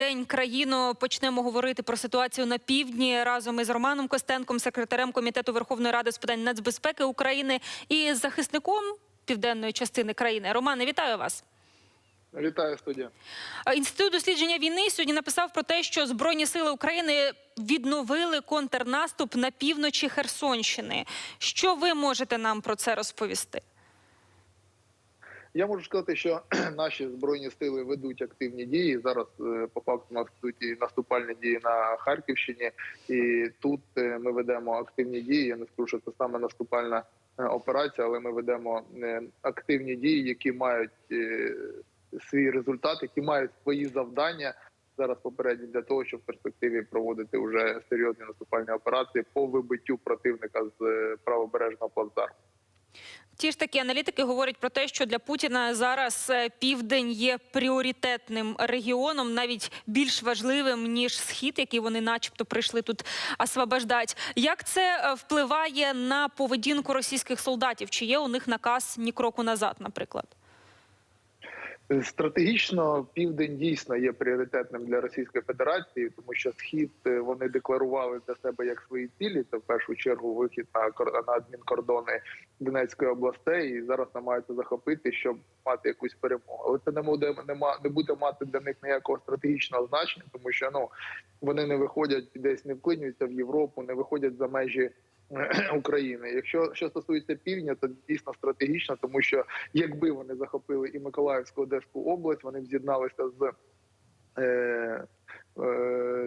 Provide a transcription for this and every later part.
День країну почнемо говорити про ситуацію на півдні разом із Романом Костенком, секретарем комітету Верховної Ради з питань нацбезпеки України і захисником південної частини країни. Романе, вітаю вас. Вітаю студія. Е, Інститут дослідження війни сьогодні написав про те, що Збройні сили України відновили контрнаступ на півночі Херсонщини. Що ви можете нам про це розповісти? Я можу сказати, що наші збройні сили ведуть активні дії. Зараз е, по факту нас йдуть і наступальні дії на Харківщині, і тут е, ми ведемо активні дії. Я не скажу, що це саме наступальна е, операція, але ми ведемо активні дії, які мають свій результат, які мають свої завдання. Зараз попередні для того, щоб в перспективі проводити вже серйозні наступальні операції по вибиттю противника з правобережного плацдарму. Ті ж такі аналітики говорять про те, що для Путіна зараз е, південь є пріоритетним регіоном, навіть більш важливим ніж схід, який вони, начебто, прийшли тут освобождати. Як це е, впливає на поведінку російських солдатів? Чи є у них наказ ні кроку назад, наприклад? Стратегічно південь дійсно є пріоритетним для Російської Федерації, тому що схід е, вони декларували для себе як свої цілі. Це в першу чергу вихід на на адмінкордони Донецької областей, і зараз намагаються захопити, щоб мати якусь перемогу. Але це не буде нема не буде мати для них ніякого стратегічного значення, тому що ну вони не виходять десь, не вклинюються в Європу, не виходять за межі. України, якщо що стосується півдня, то дійсно стратегічно, тому що якби вони захопили і Миколаївську Одеську область, вони б з'єдналися з, е,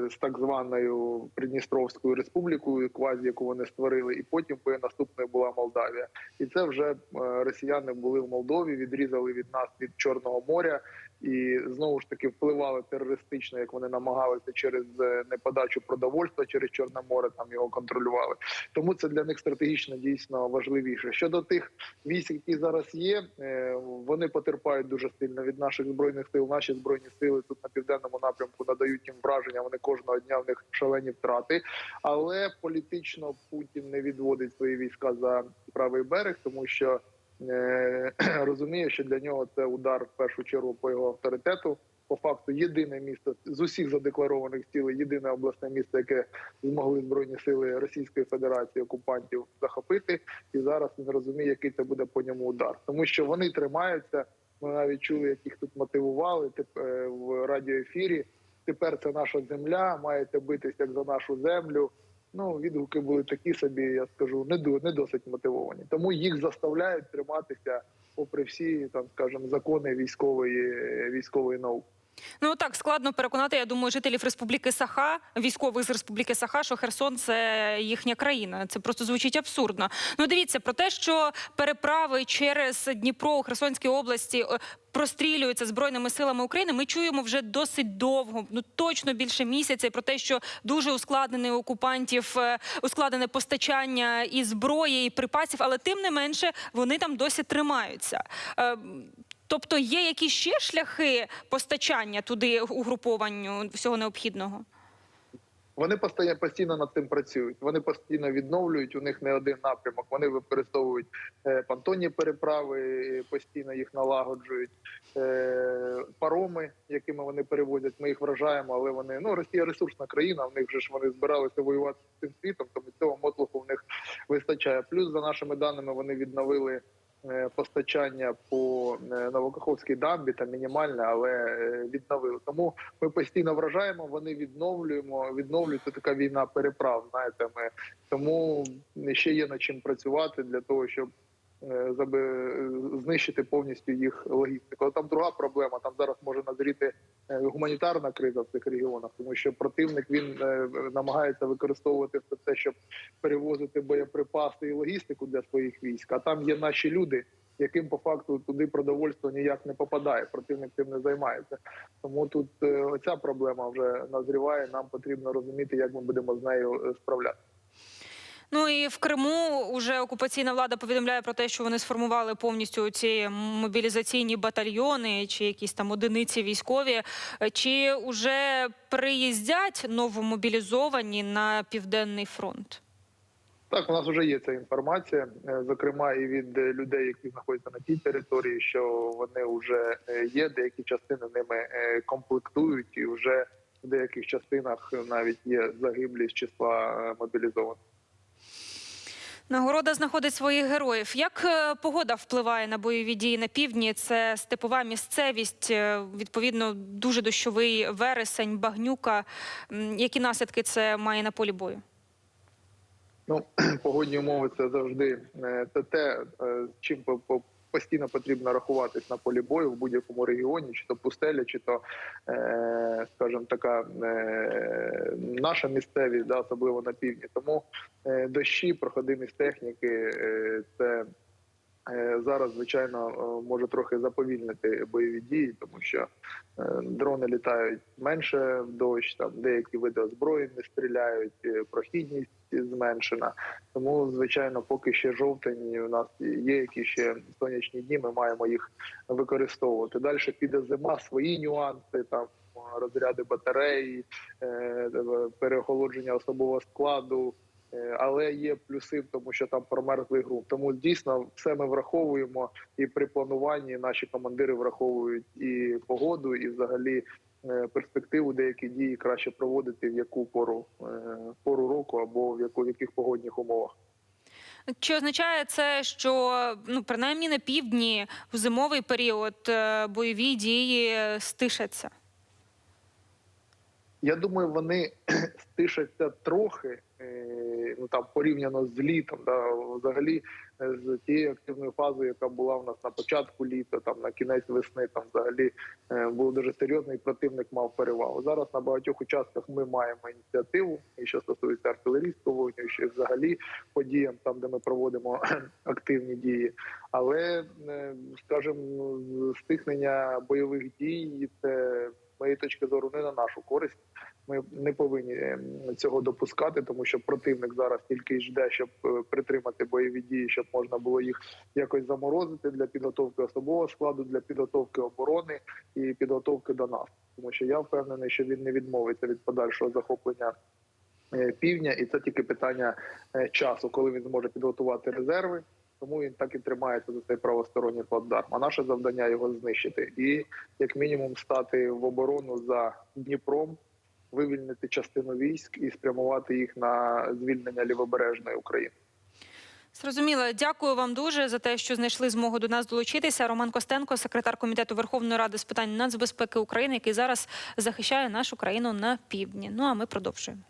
з так званою Придністровською республікою, квазі, яку вони створили, і потім наступною була Молдавія. І це вже е, росіяни були в Молдові, відрізали від нас від Чорного моря. І знову ж таки впливали терористично, як вони намагалися через е, неподачу продовольства через Чорне море, там його контролювали. Тому це для них стратегічно дійсно важливіше. Щодо тих військ, які зараз є, е, вони потерпають дуже сильно від наших збройних сил. Наші збройні сили тут на південному напрямку надають їм враження. Вони кожного дня в них шалені втрати. Але політично Путін не відводить свої війська за правий берег, тому що е, розуміє, що для нього це удар в першу чергу по його авторитету. По факту єдине місто з усіх задекларованих цілей, єдине обласне місто, яке змогли збройні сили Російської Федерації окупантів захопити, і зараз він розуміє, який це буде по ньому удар, тому що вони тримаються. Ми навіть чули, як їх тут мотивували тип- е, в радіоефірі. Тепер це наша земля, маєте битись як за нашу землю. Ну відгуки були такі собі, я скажу, не не досить мотивовані. Тому їх заставляють триматися, попри всі там, скажімо, закони військової військової науки. Ну так складно переконати. Я думаю, жителів Республіки Саха, військових з Республіки Саха, що Херсон це їхня країна. Це просто звучить абсурдно. Ну дивіться про те, що переправи через Дніпро у Херсонській області. е, Прострілюються збройними силами України. Ми чуємо вже досить довго, ну точно більше місяця, про те, що дуже ускладнене окупантів е, ускладнене постачання і зброї, і припасів, але тим не менше вони там досі тримаються. Тобто є якісь ще шляхи постачання туди угрупованню всього необхідного? Вони постійно, постійно над цим працюють. Вони постійно відновлюють. У них не один напрямок. Вони використовують е, понтонні переправи, постійно їх налагоджують. Е, пароми, якими вони перевозять. Ми їх вражаємо, але вони ну Росія ресурсна країна. В них вже ж вони збиралися воювати з цим світом, тому цього мотлуху в них вистачає. Плюс за нашими даними вони відновили. Е, Постачання по е, Новокаховській дамбі там мінімальне, але е, відновили. Тому ми постійно вражаємо, вони відновлюємо. Відновлюється така війна переправ. Знаєте, ми тому ще є над чим працювати для того, щоб знищити повністю їх логістику. Там друга проблема. Там зараз може назріти е, гуманітарна криза в цих регіонах, тому що противник він е, намагається використовувати все це, щоб перевозити боєприпаси і логістику для своїх військ. А там є наші люди. Яким по факту туди продовольство ніяк не попадає, противник цим не займається. Тому тут е, оця проблема вже назріває. Нам потрібно розуміти, як ми будемо з нею е, справлятися. Ну і в Криму уже окупаційна влада повідомляє про те, що вони сформували повністю ці мобілізаційні батальйони чи якісь там одиниці військові. Чи вже приїздять новомобілізовані на південний фронт? Так, у нас вже є ця інформація, е, зокрема і від людей, які знаходяться на тій території, що вони вже е, є. Деякі частини ними е, комплектують і вже в деяких частинах навіть є загиблі з числа мобілізованих. Нагорода знаходить своїх героїв. Як е, погода впливає на бойові дії на півдні? Це степова місцевість, е, відповідно, дуже дощовий вересень, багнюка. Які наслідки це має на полі бою? Ну, погодні умови це завжди е, це те, чим постійно потрібно рахуватись на полі бою в будь-якому регіоні, чи то пустеля, чи то, е, скажімо, така е, наша місцевість, да, особливо на півдні. Тому е, дощі, проходимість техніки, це зараз, звичайно, е, може трохи заповільнити бойові дії, тому що е, дрони літають менше дощ, там деякі види озброєнь не стріляють, е, прохідність зменшена. Тому, звичайно, поки ще жовтень, у нас є якісь ще сонячні дні, ми маємо їх використовувати. Далі піде зима, свої нюанси, там розряди батареї, е, переохолодження особового складу. Е, Але є плюси в тому, що там промерзлий ґрунт. Тому дійсно все ми враховуємо, і при плануванні наші командири враховують і погоду, і взагалі е, перспективу деякі дії краще проводити в яку пору е, пору року або в яку в яких погодних умовах. Чи означає це, що ну принаймні на півдні в зимовий період бойові дії стишаться? Я думаю, вони стишаться трохи, ну там порівняно з літом, да, взагалі е, з тією активною фазою, яка була в нас на початку літа, там на кінець весни, там взагалі е, був дуже серйозний противник мав перевагу. Зараз на багатьох участках ми маємо ініціативу, і що стосується артилерійського вогню, ще взагалі подіям, там де ми проводимо активні дії. Але е, скажімо, стихнення бойових дій це точки зору не на нашу користь. Ми не повинні ем, цього допускати, тому що противник зараз тільки й жде, щоб е, притримати бойові дії, щоб можна було їх якось заморозити для підготовки особового складу, для підготовки оборони і підготовки до нас. Тому що я впевнений, що він не відмовиться від подальшого захоплення е, півдня, і це тільки питання е, часу, коли він зможе підготувати резерви. Тому він так і тримається за цей правосторонній плацдарм. А наше завдання його знищити і як мінімум стати в оборону за Дніпром, вивільнити частину військ і спрямувати їх на звільнення лівобережної України. Зрозуміло. Дякую вам дуже за те, що знайшли змогу до нас долучитися. Роман Костенко, секретар комітету Верховної Ради з питань нацбезпеки України, який зараз захищає нашу країну на півдні. Ну а ми продовжуємо.